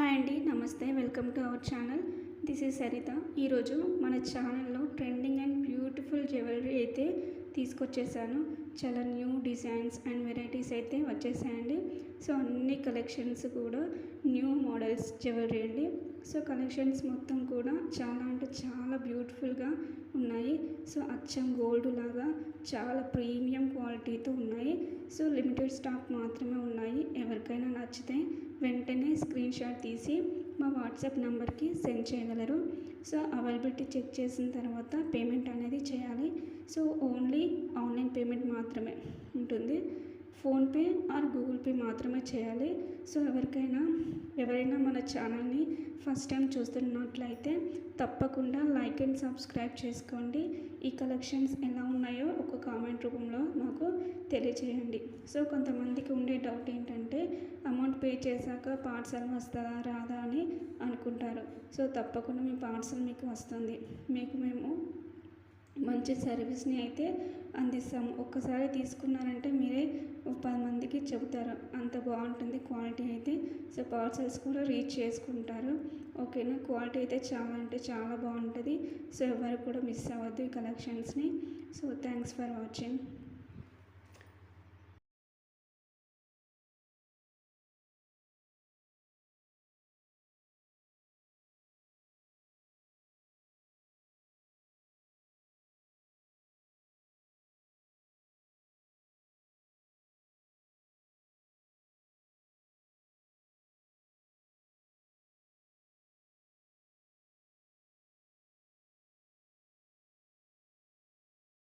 Hi అండి నమస్తే welcome to our channel. This is Saritha. ఈరోజు మన ఛానల్లో ట్రెండింగ్ అండ్ బ్యూటిఫుల్ జ్యువెలరీ అయితే తీసుకొచ్చేసాను. చాలా న్యూ డిజైన్స్ అండ్ వెరైటీస్ అయితే వచ్చేసాయండి. సో అన్ని కలెక్షన్స్ కూడా న్యూ మోడల్స్ జ్యువెలరీ అండి. సో కలెక్షన్స్ మొత్తం కూడా చాలా అంటే చాలా బ్యూటిఫుల్గా ఉన్నాయి. సో అచ్చం గోల్డ్ లాగా చాలా ప్రీమియం క్వాలిటీతో ఉన్నాయి. సో లిమిటెడ్ స్టాక్ మాత్రమే ఉన్నాయి. ఎవరికైనా నచ్చితే వెంటనే స్క్రీన్ షాట్ తీసి మా వాట్సాప్ నెంబర్కి సెండ్ చేయగలరు. సో అవైలబిలిటీ చెక్ చేసిన తర్వాత పేమెంట్ అనేది చేయాలి. సో ఓన్లీ ఆన్లైన్ పేమెంట్ మాత్రమే ఉంటుంది. ఫోన్పే ఆర్ గూగుల్ పే మాత్రమే చేయాలి. సో ఎవరికైనా ఎవరైనా మన ఛానల్ని ఫస్ట్ టైం చూస్తున్నట్లయితే తప్పకుండా లైక్ అండ్ సబ్స్క్రైబ్ చేసుకోండి. ఈ కలెక్షన్స్ ఎలా ఉన్నాయో ఒక కామెంట్ రూపంలో నాకు తెలియచేయండి. సో కొంతమందికి ఉండే డౌట్ ఏంటంటే అమౌంట్ పే చేశాక పార్సల్ వస్తుందా రాదా అని అనుకుంటారు. సో తప్పకుండా మీ పార్సల్ మీకు వస్తుంది. మీకు మేము మంచి సర్వీస్ని అయితే అందిస్తాము. ఒక్కసారి తీసుకున్నారంటే మీరే ఒక పది మందికి చెబుతారు. అంత బాగుంటుంది క్వాలిటీ అయితే. సో పార్సల్స్ కూడా రీచ్ చేసుకుంటారు. ఓకేనా క్వాలిటీ అయితే చాలా అంటే చాలా బాగుంటుంది. సో ఎవరు కూడా మిస్ అవ్వద్దు ఈ కలెక్షన్స్ని. So thanks for watching.